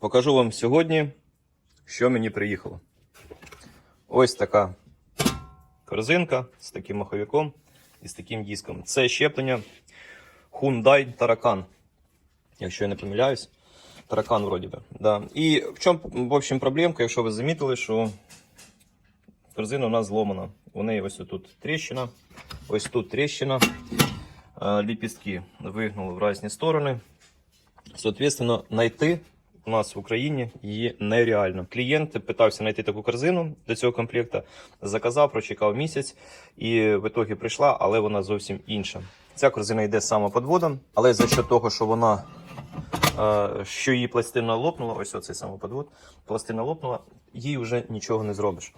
Покажу вам сьогодні, що мені приїхало. Ось така корзинка з таким маховиком і з таким диском. Це щеплення Hyundai Tarakan. Якщо я не помиляюсь. Таракан вроді би. Да. І в чому, в общем, проблемка, якщо ви замітили, що корзина у нас зломана. У неї ось тут тріщина, ось тут тріщина. Е, Ліпістки вигнули в різні сторони. Соответственно, знайти у нас в Україні її нереально. Клієнт питався знайти таку корзину до цього комплекту, заказав, прочекав місяць і в ітогі прийшла, але вона зовсім інша. Ця корзина йде самоподводом, але за що того, що вона е, що її пластина лопнула, ось оцей самоподвод, пластина лопнула, їй вже нічого не зробиш.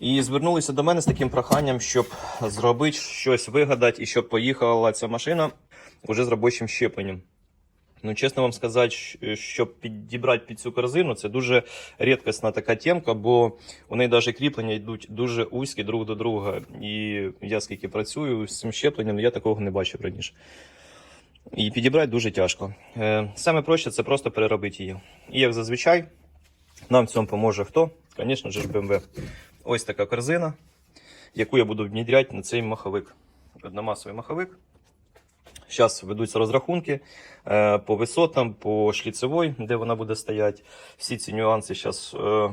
І звернулися до мене з таким проханням, щоб зробити щось вигадати і щоб поїхала ця машина вже з робочим щепленням. Ну, чесно вам сказати, щоб підібрати під цю корзину, це дуже рідкісна така темка, бо у неї навіть кріплення йдуть дуже вузькі друг до друга. І я скільки працюю з цим щепленням, я такого не бачив раніше. І підібрати дуже тяжко. Е, Саме проще це просто переробити її. І як зазвичай, нам в цьому поможе хто? Звісно ж, BMW. Ось така корзина, яку я буду внідряти на цей маховик. Одномасовий маховик. Зараз ведуться розрахунки е, по висотам, по шліцевой, де вона буде стояти. Всі ці нюанси зараз е,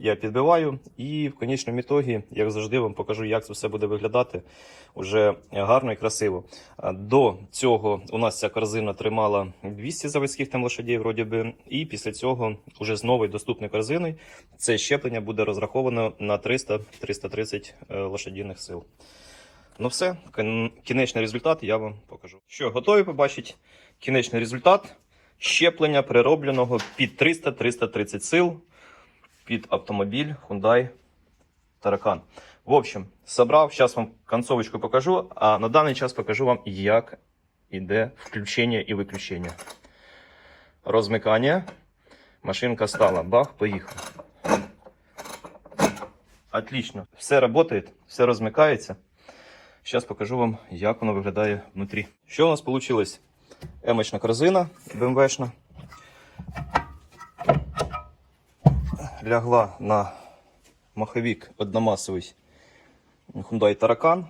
я підбиваю. І в конечному ітогі, як завжди, вам покажу, як це все буде виглядати уже гарно і красиво. До цього у нас ця корзина тримала 200 заводських там лошадей, вроді би, і після цього вже з новою доступною корзиною це щеплення буде розраховано на 300-330 е, лошадиних сил. Ну все, кінечний результат я вам покажу. Що, готові побачити кінечний результат щеплення переробленого під 300-330 сил під автомобіль Hyundai Таракан. В общем, собрав, зараз вам концовочку покажу, а на даний час покажу вам, як іде включення і виключення. Розмикання. Машинка стала. Бах, поїхав. Отлично. Все працює, все розмикається. Зараз покажу вам, як воно виглядає внутрі. Що у нас вийшло? Емочна корзина БМВшна. Лягла на маховик одномасовий Hyundai Таракан.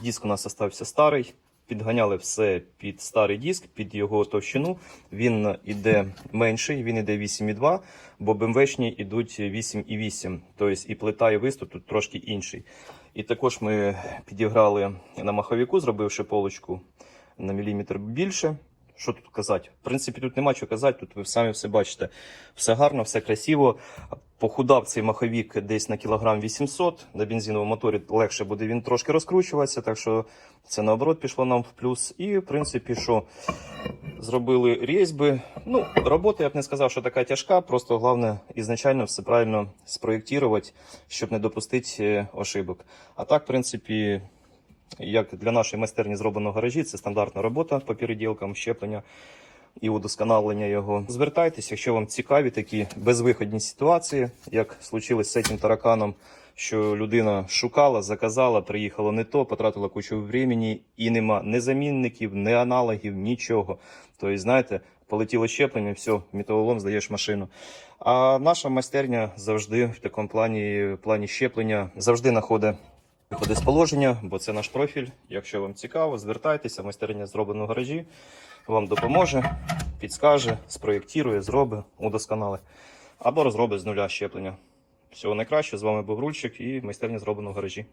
Диск у нас залишився старий. Підганяли все під старий диск, під його товщину. Він іде менший, він іде 8,2, бо БМВшні йдуть 8,8. Тобто і плита, і виступ тут трошки інший. І також ми підіграли на маховіку, зробивши полочку на міліметр більше. Що тут казати? В принципі, тут нема чого казати, тут ви самі все бачите. Все гарно, все красиво. Похудав цей маховік десь на кілограм 800. На бензиновому моторі легше буде він трошки розкручуватися, так що це наоборот пішло нам в плюс. І, в принципі, що зробили різьби. Ну, робота я б не сказав, що така тяжка, просто головне ізначально все правильно спроєктувати, щоб не допустити е, ошибок. А так, в принципі, як для нашої майстерні зроблено в гаражі, це стандартна робота по переділкам, щеплення і удосконалення його. Звертайтеся, якщо вам цікаві такі безвиходні ситуації, як случилось з цим тараканом, що людина шукала, заказала, приїхало не то, потратила кучу времени і нема ні замінників, ні аналогів, нічого. Тобто, знаєте, полетіло щеплення, все, металолом здаєш машину. А наша майстерня завжди в такому плані, плані щеплення завжди знаходить виходи з положення, бо це наш профіль. Якщо вам цікаво, звертайтеся, майстерня зроблено в гаражі, вам допоможе, підскаже, спроєктує, зробить, удосконалить. Або розробить з нуля щеплення. Всього найкращого, з вами був Рульчик і майстерня зроблено в гаражі.